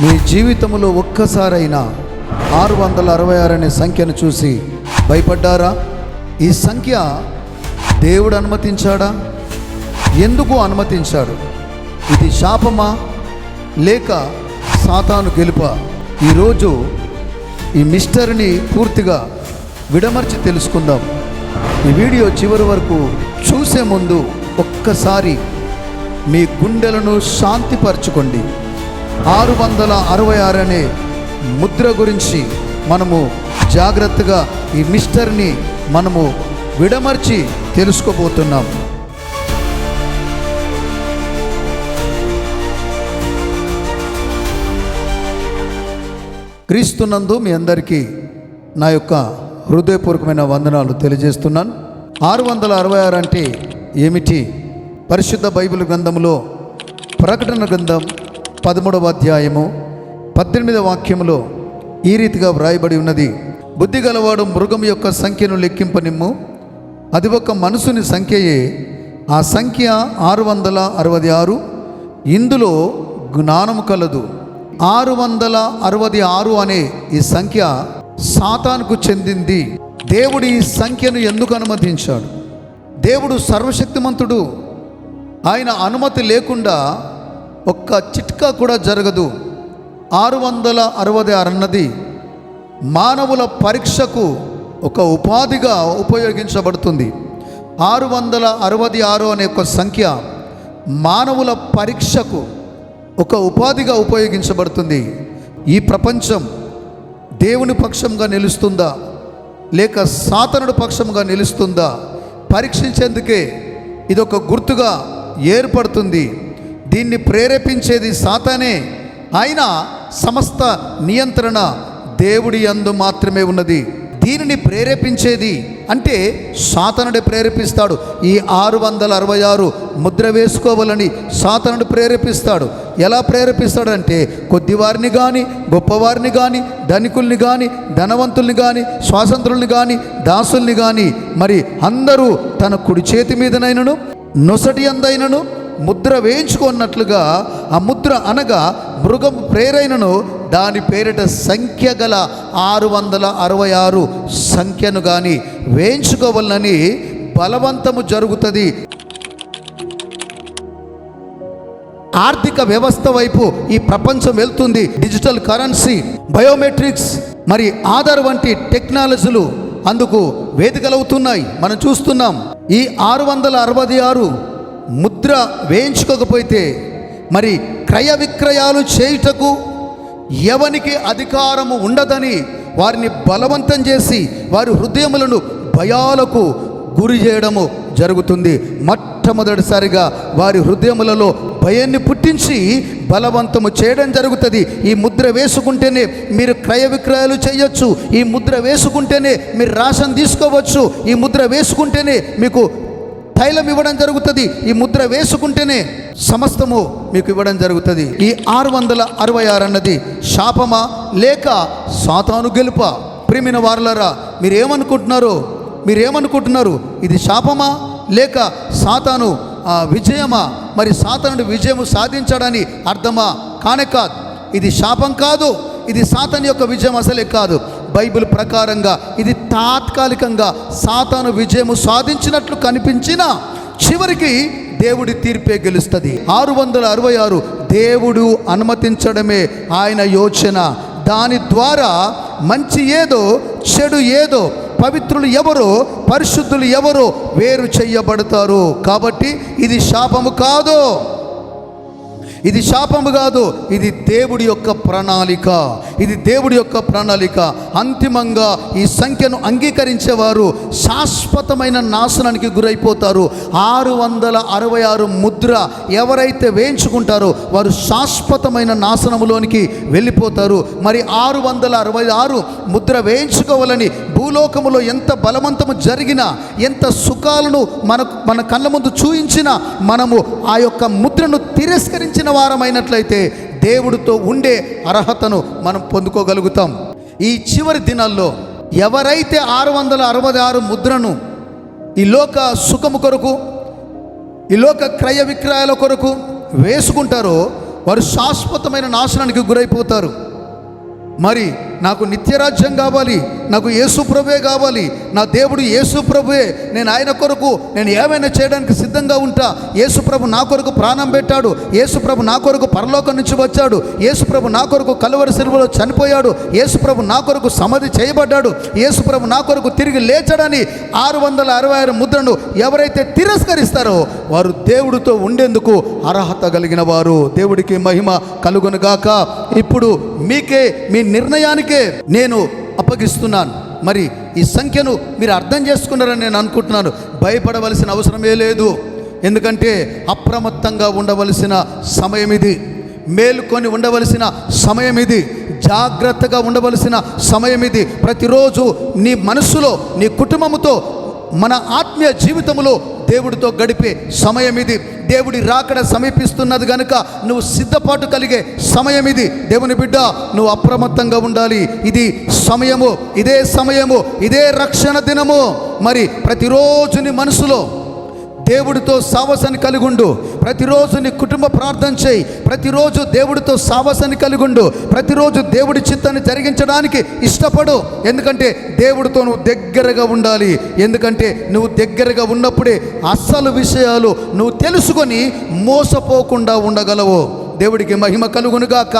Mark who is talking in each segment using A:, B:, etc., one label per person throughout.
A: మీ జీవితంలో ఒక్కసారైనా ఆరు వందల అరవై ఆరు అనే సంఖ్యను చూసి భయపడ్డారా? ఈ సంఖ్య దేవుడు అనుమతించాడా? ఎందుకు అనుమతించాడు? ఇది శాపమా? లేక సాతాను గెలుప? ఈరోజు ఈ మిస్టర్ని పూర్తిగా విడమర్చి తెలుసుకుందాం. ఈ వీడియో చివరి వరకు చూసే ముందు ఒక్కసారి మీ గుండెలను శాంతిపరచుకోండి. ఆరు వందల అరవై ఆరు అనే ముద్ర గురించి మనము జాగ్రత్తగా ఈ మిస్టర్ని మనము విడమర్చి తెలుసుకోబోతున్నాం. క్రీస్తునందు మీ అందరికీ నా యొక్క హృదయపూర్వకమైన వందనాలు తెలియజేస్తున్నాను. ఆరు వందల అరవై ఆరు అంటే ఏమిటి? పరిశుద్ధ బైబిల్ గ్రంథంలో ప్రకటన గ్రంథం పదమూడవ అధ్యాయము పద్దెనిమిదవ వాక్యములో ఈ రీతిగా వ్రాయబడి ఉన్నది. బుద్ధి గలవాడు మృగం యొక్క సంఖ్యను లెక్కింపనిమ్ము. అది ఒక మనుషుని సంఖ్యయే. ఆ సంఖ్య ఆరు వందల అరవై ఆరు. ఇందులో జ్ఞానము కలదు. ఆరు వందల అరవై ఆరు అనే ఈ సంఖ్య సాతానుకు చెందింది. దేవుడు ఈ సంఖ్యను ఎందుకు అనుమతించాడు? దేవుడు సర్వశక్తిమంతుడు. ఆయన అనుమతి లేకుండా ఒక్క చిట్కా కూడా జరగదు. ఆరు వందల అరవై ఆరు అన్నది మానవుల పరీక్షకు ఒక ఉపాధిగా ఉపయోగించబడుతుంది. ఆరు వందల అరవై ఆరు అనే ఒక సంఖ్య మానవుల పరీక్షకు ఒక ఉపాధిగా ఉపయోగించబడుతుంది. ఈ ప్రపంచం దేవుని పక్షంగా నిలుస్తుందా? లేక సాతనుడు పక్షంగా నిలుస్తుందా? పరీక్షించేందుకే ఇదొక గుర్తుగా ఏర్పడుతుంది. దీన్ని ప్రేరేపించేది సాతానే. అయినా సమస్త నియంత్రణ దేవుడి యందు మాత్రమే ఉన్నది. దీనిని ప్రేరేపించేది అంటే సాతనుడు ప్రేరేపిస్తాడు. ఈ ఆరు వందల అరవై ఆరు ముద్ర వేసుకోవాలని సాతనుడు ప్రేరేపిస్తాడు. ఎలా ప్రేరేపిస్తాడంటే కొద్దివారిని కానీ గొప్పవారిని కానీ ధనికుల్ని కానీ ధనవంతుల్ని కానీ స్వాతంత్రుల్ని కానీ దాసుల్ని కానీ మరి అందరూ తన కుడి చేతి మీదనైనను నొసటి అందైనను ముద్ర వేయించుకున్నట్లుగా ఆ ముద్ర అనగా మృగం ప్రేరైనను దాని పేరిట సంఖ్య గల ఆరు వందల అరవై ఆరు సంఖ్యను కానీ వేయించుకోవాలని బలవంతము జరుగుతుంది. ఆర్థిక వ్యవస్థ వైపు ఈ ప్రపంచం వెళ్తుంది. డిజిటల్ కరెన్సీ బయోమెట్రిక్స్ మరి ఆధార్ వంటి టెక్నాలజీలు అందుకు వేదికలవుతున్నాయి. మనం చూస్తున్నాం ఈ ఆరు వందల అరవై ఆరు ముద్ర వేయించుకోకపోతే మరి క్రయ విక్రయాలు చేయుటకు ఎవనికి అధికారము ఉండదని వారిని బలవంతం చేసి వారి హృదయములను భయాలకు గురి చేయడము జరుగుతుంది. మొట్టమొదటిసారిగా వారి హృదయములలో భయాన్ని పుట్టించి బలవంతము చేయడం జరుగుతుంది. ఈ ముద్ర వేసుకుంటేనే మీరు క్రయ విక్రయాలు చేయొచ్చు. ఈ ముద్ర వేసుకుంటేనే మీరు రాషన్ తీసుకోవచ్చు. ఈ ముద్ర వేసుకుంటేనే మీకు తైలం ఇవ్వడం జరుగుతుంది. ఈ ముద్ర వేసుకుంటేనే సమస్తము మీకు ఇవ్వడం జరుగుతుంది. ఈ ఆరు వందల అరవై ఆరు అన్నది శాపమా? లేక సాతాను గెలుప? ప్రేమిన వార్లరా మీరేమనుకుంటున్నారు మీరేమనుకుంటున్నారు? ఇది శాపమా? లేక సాతాను ఆ, విజయమా? మరి సాతానుడు విజయము సాధించాడని అర్థమా? కానే కాదు. ఇది శాపం కాదు. ఇది సాతాను యొక్క విజయం అసలే కాదు. బైబిల్ ప్రకారంగా ఇది తాత్కాలికంగా సాతాను విజయము సాధించినట్లు కనిపించిన చివరికి దేవుడి తీర్పే గెలుస్తుంది. ఆరు వందల అరవై ఆరు దేవుడు అనుమతించడమే ఆయన యోచన. దాని ద్వారా మంచి ఏదో చెడు ఏదో పవిత్రులు ఎవరో పరిశుద్ధులు ఎవరో వేరు చెయ్యబడతారు కాబట్టి ఇది శాపము కాదు. ఇది శాపము కాదు ఇది దేవుడి యొక్క ప్రణాళిక. ఇది దేవుడి యొక్క ప్రణాళిక. అంతిమంగా ఈ సంఖ్యను అంగీకరించేవారు శాశ్వతమైన నాశనానికి గురైపోతారు. ఆరు వందల అరవై ఆరు ముద్ర ఎవరైతే వేయించుకుంటారో వారు శాశ్వతమైన నాశనములోనికి వెళ్ళిపోతారు. మరి ఆరు వందల అరవై ఆరు ముద్ర వేయించుకోవాలని భూలోకములో ఎంత బలవంతము జరిగినా ఎంత సుఖాలను మన మన కళ్ళ ముందు చూయించినా మనము ఆ యొక్క ముద్రను తిరస్కరించిన వారమైనట్లయితే దేవుడితో ఉండే అర్హతను మనం పొందుకోగలుగుతాం. ఈ చివరి దినాల్లో ఎవరైతే ఆరు వందల అరవై ఆరు ముద్రను ఈ లోక సుఖము కొరకు ఈ లోక క్రయ విక్రయాల కొరకు వేసుకుంటారో వారు శాశ్వతమైన నాశనానికి గురైపోతారు. మరి నాకు నిత్యరాజ్యం కావాలి నాకు యేసుప్రభువే కావాలి నా దేవుడు యేసుప్రభువే నేను ఆయన కొరకు నేను ఏమైనా చేయడానికి సిద్ధంగా ఉంటా యేసుప్రభు నా కొరకు ప్రాణం పెట్టాడు యేసుప్రభు నా కొరకు పరలోకం నుంచి వచ్చాడు యేసుప్రభు నా కొరకు కలువరి సిలువలో చనిపోయాడు యేసుప్రభు నా కొరకు సమాధి చేయబడ్డాడు యేసుప్రభు నా కొరకు తిరిగి లేచడని ఆరు వందల అరవై ఆరు ముద్రను ఎవరైతే తిరస్కరిస్తారో వారు దేవుడితో ఉండేందుకు అర్హత కలిగిన వారు. దేవుడికి మహిమ కలుగునుగాక ఇప్పుడు మీకే మీ నిర్ణయానికి నేను అప్పగిస్తున్నాను. మరి ఈ సంఖ్యను మీరు అర్థం చేసుకున్నారని నేను అనుకుంటున్నాను. భయపడవలసిన అవసరమే లేదు. ఎందుకంటే అప్రమత్తంగా ఉండవలసిన సమయం ఇది. మేలుకొని ఉండవలసిన సమయం ఇది. జాగ్రత్తగా ఉండవలసిన సమయం ఇది. ప్రతిరోజు నీ మనస్సులో నీ కుటుంబంతో మన ఆత్మీయ జీవితంలో దేవుడితో గడిపే సమయం ఇది. దేవుడి రాకడ సమీపిస్తున్నది గనుక నువ్వు సిద్ధపాటు కలిగే సమయం ఇది. దేవుని బిడ్డ నువ్వు అప్రమత్తంగా ఉండాలి. ఇది సమయము ఇదే సమయము ఇదే రక్షణ దినము. మరి ప్రతిరోజు నీ మనసులో దేవుడితో సావసాన్ని కలిగుండు. ప్రతిరోజు నీ కుటుంబ ప్రార్థన చేయి. ప్రతిరోజు దేవుడితో సావసాన్ని కలిగుండు. ప్రతిరోజు దేవుడి చిత్తాన్ని జరిగించడానికి ఇష్టపడు. ఎందుకంటే దేవుడితో నువ్వు దగ్గరగా ఉండాలి. ఎందుకంటే నువ్వు దగ్గరగా ఉన్నప్పుడే అస్సలు విషయాలు నువ్వు తెలుసుకొని మోసపోకుండా ఉండగలవు. దేవుడికి మహిమ కలుగునుగాక.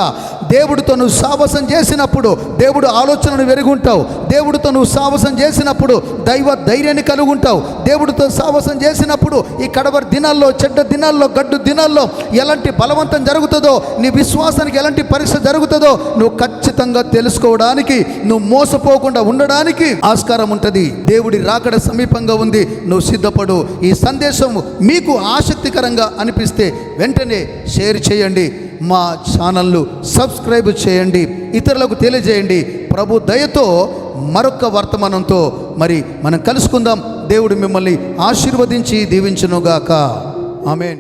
A: దేవుడితో నువ్వు సావసం చేసినప్పుడు దేవుడు ఆలోచనను వెరుగుంటావు దేవుడితో నువ్వు సావసం చేసినప్పుడు దైవ ధైర్యాన్ని కలుగుంటావు దేవుడితో సావసం చేసినప్పుడు ఈ కడవరి దినాల్లో చెడ్డ దినాల్లో గడ్డు దినాల్లో ఎలాంటి బలవంతం జరుగుతుందో నీ విశ్వాసానికి ఎలాంటి పరీక్ష జరుగుతుందో నువ్వు ఖచ్చితంగా తెలుసుకోవడానికి నువ్వు మోసపోకుండా ఉండడానికి ఆస్కారం ఉంటుంది. దేవుడి రాకడ సమీపంగా ఉంది. నువ్వు సిద్ధపడు. ఈ సందేశం మీకు ఆసక్తికరంగా అనిపిస్తే వెంటనే షేర్ చేయండి. మా ఛానల్ను సబ్స్క్రైబ్ చేయండి ఇతరులకు తెలియజేయండి. ప్రభు దయతో మరొక వర్తమానంతో మరి మనం కలుసుకుందాం. దేవుడు మిమ్మల్ని ఆశీర్వదించి దీవించునుగాక. ఆమెన్.